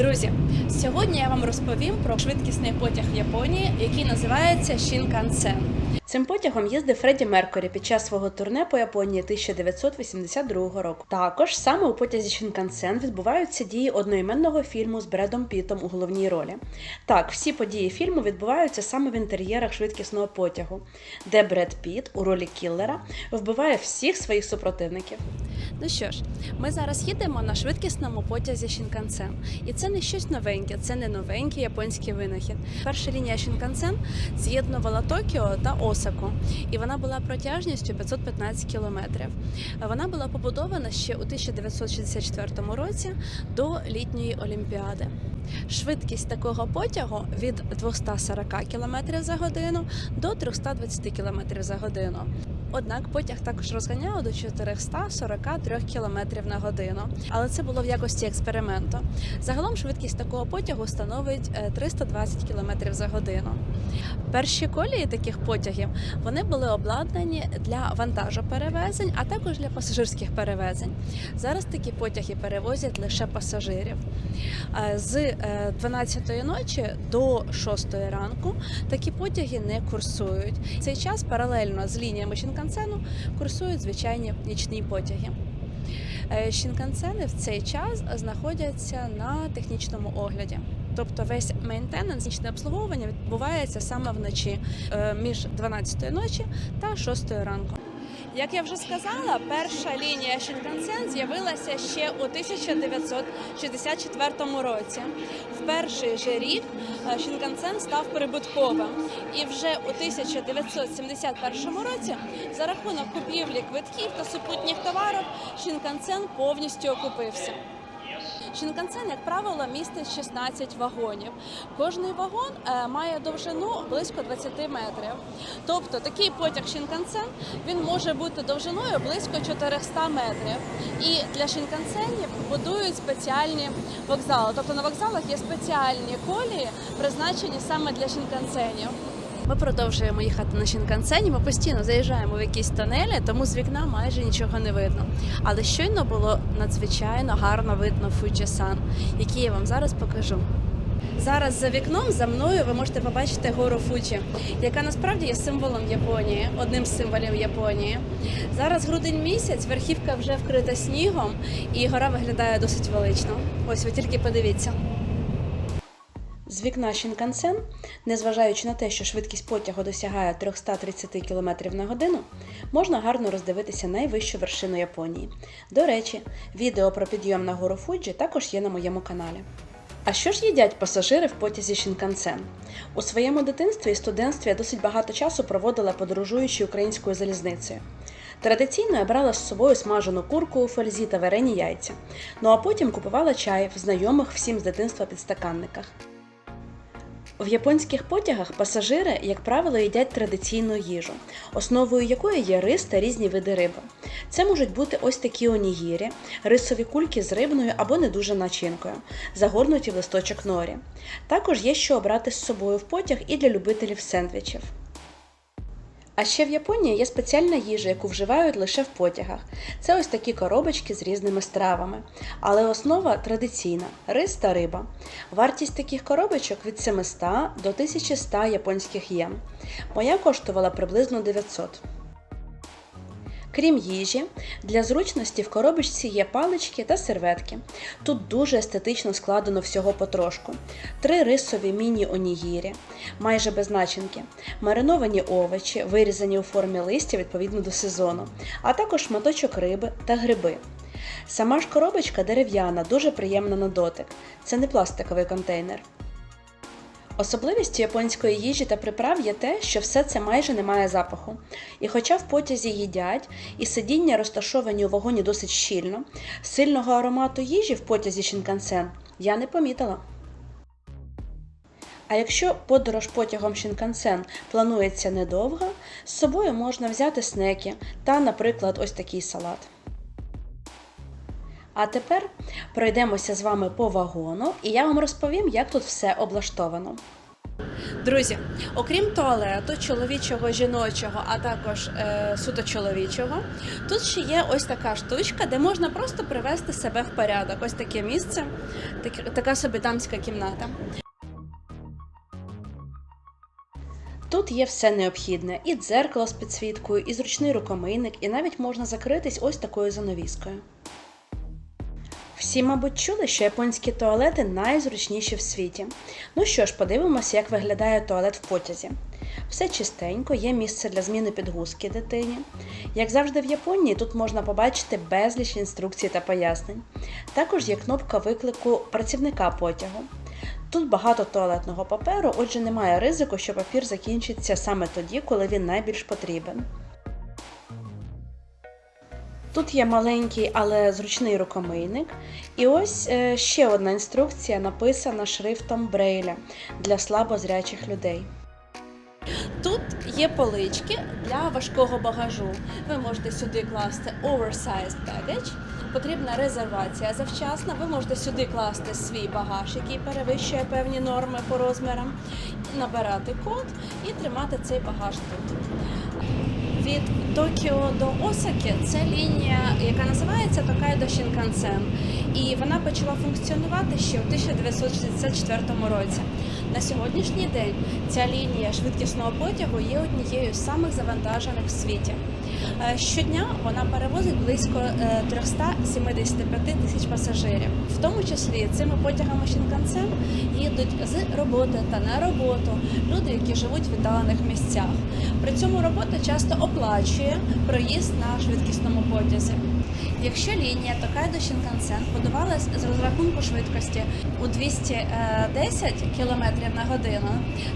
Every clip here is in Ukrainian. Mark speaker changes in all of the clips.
Speaker 1: Друзі, сьогодні я вам розповім про швидкісний потяг в Японії, який називається Shinkansen. Цим потягом їздив Фредді Меркурі під час свого турне по Японії 1982 року. Також саме у потязі Shinkansen відбуваються дії одноіменного фільму з Бредом Пітом у головній ролі. Так, всі події фільму відбуваються саме в інтер'єрах швидкісного потягу, де Бред Піт у ролі кіллера вбиває всіх своїх супротивників. Ну що ж, ми зараз їдемо на швидкісному потязі Shinkansen. І це не щось новеньке, це не новенький японський винахід. Перша лінія Shinkansen з'єднувала Токіо та Осаку, і вона була протяжністю 515 кілометрів. Вона була побудована ще у 1964 році до літньої олімпіади. Швидкість такого потягу від 240 км за годину до 320 км за годину. Однак потяг також розганяв до 443 км на годину, але це було в якості експерименту. Загалом швидкість такого потягу становить е, 320 км за годину. Перші колії таких потягів вони були обладнані для вантажоперевезень, а також для пасажирських перевезень. Зараз такі потяги перевозять лише пасажирів. Е, З е, 12 ночі до 6 ранку такі потяги не курсують. Цей час паралельно з лініями Шінкансену курсують звичайні нічні потяги. Е, Шінкансени в цей час знаходяться на технічному огляді. Тобто весь мейнтенанс, нічне обслуговування відбувається саме вночі е, між 12 ночі та 6 ранку. Як я вже сказала, перша лінія Шінкансен з'явилася ще у 1964 році. В перший же рік е, Шінкансен став прибутковим, і вже у 1971 році за рахунок купівлі квитків та супутніх товарів Шінкансен повністю окупився. Шінкансен, як правило, містить 16 вагонів. Кожний вагон е, має довжину близько 20 метрів. Тобто такий потяг Шінкансен він може бути довжиною близько 400 метрів. І для Шінкансенів будують спеціальні вокзали. Тобто на вокзалах є спеціальні колії, призначені саме для Шінкансенів. Ми продовжуємо їхати на Шінкансені. Ми постійно заїжджаємо в якісь тунелі, тому з вікна майже нічого не видно. Але щойно було надзвичайно гарно видно Фуджі-сан, який я вам зараз покажу. Зараз за вікном за мною ви можете побачити гору Фуджі, яка насправді є символом Японії, одним з символів Японії. Зараз грудень місяць, верхівка вже вкрита снігом, і гора виглядає досить велично. Ось ви тільки подивіться. З вікна Шінкансен, незважаючи на те, що швидкість потягу досягає 330 км на годину, можна гарно роздивитися найвищу вершину Японії. До речі, відео про підйом на гору Фуджі також є на моєму каналі. А що ж їдять пасажири в потязі Шінкансен? У своєму дитинстві і студентстві я досить багато часу проводила подорожуючи українською залізницею. Традиційно я брала з собою смажену курку у фользі та варені яйця. Ну а потім купувала чай в знайомих всім з дитинства підстаканниках. В японських потягах пасажири, як правило, їдять традиційну їжу, основою якої є рис та різні види риби. Це можуть бути ось такі онігірі, рисові кульки з рибною або не дуже начинкою, загорнуті в листочок норі. Також є що обрати з собою в потяг і для любителів сендвічів. А ще в Японії є спеціальна їжа, яку вживають лише в потягах. Це ось такі коробочки з різними стравами. Але основа традиційна рис та риба. Вартість таких коробочок від 700 до 1100 японських єн. Моя коштувала приблизно 900. Крім їжі, для зручності в коробочці є палички та серветки. Тут дуже естетично складено всього потрошку. Три рисові міні-онігірі, майже без начинки, мариновані овочі, вирізані у формі листя відповідно до сезону, а також шматочок риби та гриби. Сама ж коробочка дерев'яна, дуже приємна на дотик. Це не пластиковий контейнер. Особливістю японської їжі та приправ є те, що все це майже не має запаху. І хоча в потязі їдять, і сидіння розташовані у вагоні досить щільно, сильного аромату їжі в потязі Шінкансен я не помітила. А якщо подорож потягом Шінкансен планується недовго, з собою можна взяти снеки та, наприклад, ось такий салат. А тепер пройдемося з вами по вагону, і я вам розповім, як тут все облаштовано. Друзі, окрім туалету, чоловічого, жіночого, а також е, суто чоловічого, тут ще є ось така штучка, де можна просто привести себе в порядок. Ось таке місце, так, така собі дамська кімната. Тут є все необхідне: і дзеркало з підсвіткою, і зручний рукомийник, і навіть можна закритись ось такою занавіскою. Всі, мабуть, чули, що японські туалети найзручніші в світі. Ну що ж, подивимося, як виглядає туалет в потязі. Все чистенько, є місце для зміни підгузки дитині. Як завжди в Японії, тут можна побачити безліч інструкцій та пояснень. Також є кнопка виклику працівника потягу. Тут багато туалетного паперу, отже, немає ризику, що папір закінчиться саме тоді, коли він найбільш потрібен. Тут є маленький, але зручний рукомийник. І ось е, ще одна інструкція написана шрифтом Брейля для слабозрячих людей. Тут є полички для важкого багажу. Ви можете сюди класти oversized baggage. Потрібна резервація завчасна. Ви можете сюди класти свій багаж, який перевищує певні норми по розмірам, набирати код і тримати цей багаж тут. Від Токіо до Осаки це лінія, яка називається Токайдо Шінкансен. І вона почала функціонувати ще у 1964 році. На сьогоднішній день ця лінія швидкісного потягу є однією з самих завантажених в світі. Е, Щодня вона перевозить близько е, 375 тисяч пасажирів. В тому числі цими потягами Shinkansen їдуть з роботи та на роботу люди, які живуть в віддалених місцях. При цьому робота часто оплачує проїзд на швидкісному потязі. Якщо лінія Токайдо Shinkansen будувалась з розрахунку швидкості у 210 км на годину,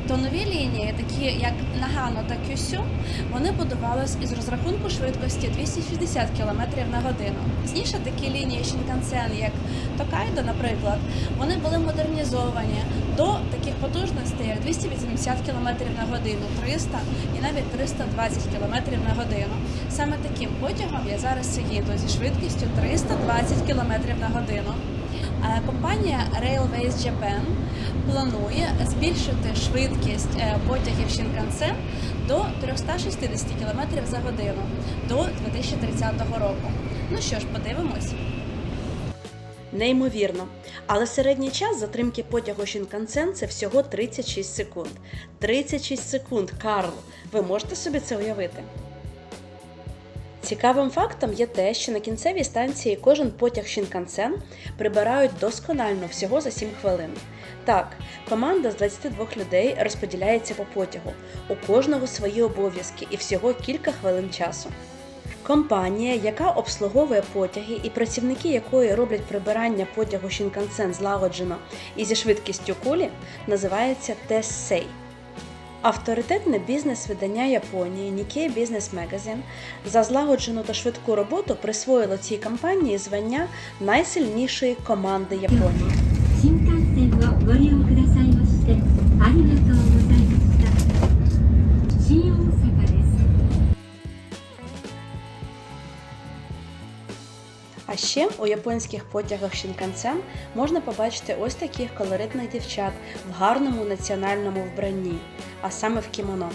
Speaker 1: то нові лінії, такі як Нагано та Кюсю, вони будувались із розрахунку швидкості 260 км на годину. Пізніше такі лінії Shinkansen, як Токайдо, наприклад, вони були модернізовані до таких потужностей, як 280 км на годину, 300 і навіть 320 км на годину. Саме таким потягом я зараз їду зі швидкістю 320 км на годину. Е, Компанія Railways Japan планує збільшити швидкість е, потягів Shinkansen до 360 км за годину до 2030 року. Ну що ж, подивимось. Неймовірно. Але середній час затримки потягу Shinkansen – це всього 36 секунд. 36 секунд, Карл! Ви можете собі це уявити? Цікавим фактом є те, що на кінцевій станції кожен потяг Shinkansen прибирають досконально всього за 7 хвилин. Так, команда з 22 людей розподіляється по потягу. У кожного свої обов'язки і всього кілька хвилин часу. Компанія, яка обслуговує потяги і працівники якої роблять прибирання потягу Shinkansen злагоджено і зі швидкістю кулі, називається Tessei. Авторитетне бізнес-видання Японії Nikkei Business Magazine за злагоджену та швидку роботу присвоїло цій компанії звання найсильнішої команди Японії. А ще у японських потягах Shinkansen можна побачити ось таких колоритних дівчат в гарному національному вбранні, а саме в кімоно.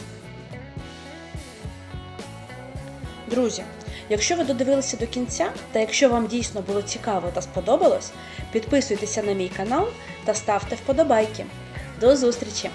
Speaker 1: Друзі, якщо ви додивилися до кінця, та якщо вам дійсно було цікаво та сподобалось, підписуйтеся на мій канал та ставте вподобайки. До зустрічі!